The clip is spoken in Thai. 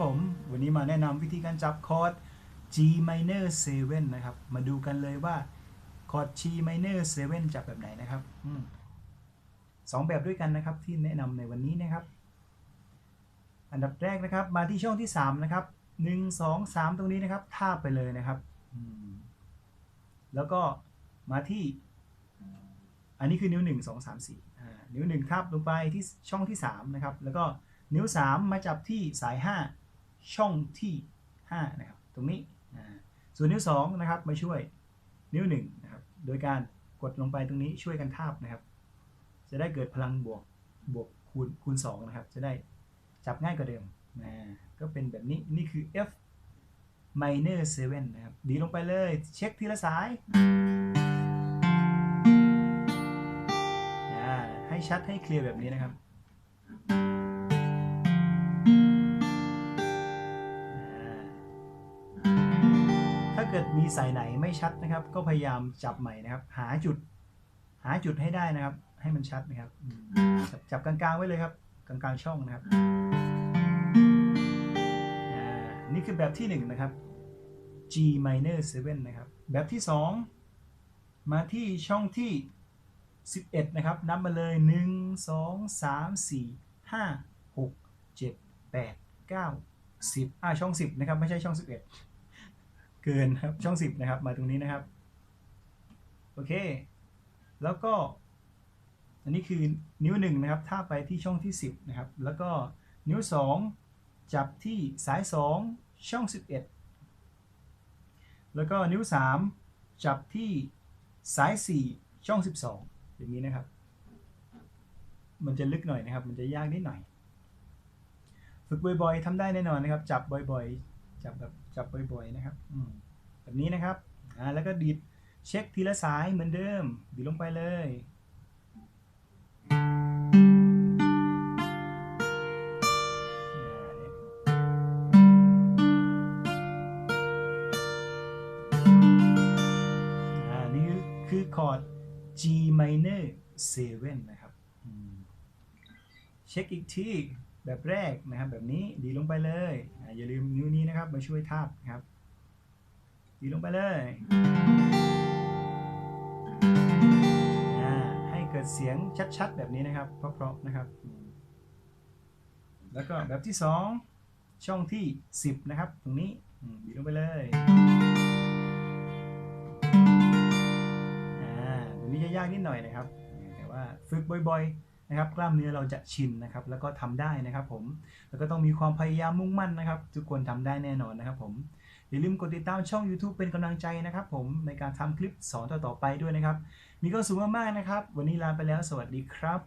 ผม วันนี้มาแนะนำวิธีการจับคอร์ด G minor 7 นะครับ มาดูกันเลยว่าคอร์ด G minor 7 จับแบบไหนนะครับอสองแบบด้วยกันนะครับที่แนะนำในวันนี้นะครับ อันดับแรกนะครับ มาที่ช่องที่ 3 นะครับ 1 2 3 ตรงนี้นะครับทาบไปเลยนะครับ แล้วก็มาที่ อันนี้คือนิ้ว 1 2 3 4อ่านิ้ว 1 ทับลงไปที่ช่องที่ 3 นะครับ แล้วก็นิ้ว 3 มาจับที่สาย 5 ช่องที่ 5 นะครับ ตรงนี้ส่วนนิ้ว2นะครับมาช่วยนิ้ว1นะครับโดยการกดลงไปตรงนี้ช่วยกันทาบนะครับ จะได้เกิดพลังบวกบวกคูณคูณ2นะครับ จะได้จับง่ายกว่าเดิมนะก็เป็นแบบนี้นี่คือ F minor 7นะครับ ดีลงไปเลยเช็คทีละสายให้ชัดให้เคลียร์แบบนี้นะครับ เกิดมีสายไหนไม่ชัดนะครับ ก็พยายามจับใหม่นะครับ หาจุด หาจุดให้ได้นะครับ ให้มันชัดนะครับ จับจบกลางๆไว้เลยครับ กลางๆช่องนะครับอ่านี่คือแบบที่หนึ่งนะครับ G minor 7 นะครับ แบบที่สองมาที่ช่องที่ 11 นะครับ นับมาเลย 1 2 3 4 5 6 7 8 9 10 อ่าช่อง 10 นะครับ ไม่ใช่ช่อง 11 เกินครับช่อง10นะครับ มาตรงนี้นะครับ โอเค แล้วก็ อันนี้คือนิ้ว1นะครับถ้าไปที่ช่องที่10นะครับ แล้วก็นิ้ว2จับที่สาย2ช่อง11แล้วก็นิ้ว3จับที่สาย4ช่อง12อย่างนี้นะครับ มันจะลึกหน่อยนะครับ มันจะยากนิดหน่อย ฝึกบ่อยๆทำได้แน่นอนนะครับ จับบ่อยๆ จับแบบจับบ่อยๆนะครับอืมแบบนี้นะครับอ่าแล้วก็ดีดเช็คทีละสายเหมือนเดิม ดีดลงไปเลยอ่านี่คือคอร์ด G minor 7 นะครับ เช็คอีกที แบบแรกนะครับ แบบนี้ดีลงไปเลยออย่าลืมนิ้วนี้นะครับมาช่วยทาบครับ ดีลงไปเลยให้เกิดเสียงชัดๆ แบบนี้นะครับเพราะๆนะครับ แล้วก็แบบที่ 2 ช่องที่ 10 นะครับ ตรงนี้ดีลงไปเลยอ่าตรงนี้จะยากนิดหน่อยนะครับ แต่ว่าฝึกบ่อยๆ นะครับ กล้ามเนื้อเราจะชินนะครับ แล้วก็ทำได้นะครับ ผม แล้วก็ต้องมีความพยายามมุ่งมั่นนะครับ ทุกคนทำได้แน่นอนนะครับ ผมอย่าลืมกดติดตามช่อง YouTube เป็นกำลังใจนะครับ ผมในการทำคลิปสอนต่อๆไปด้วยนะครับ มีความสุขมากๆนะครับ วันนี้ลาไปแล้วสวัสดีครับ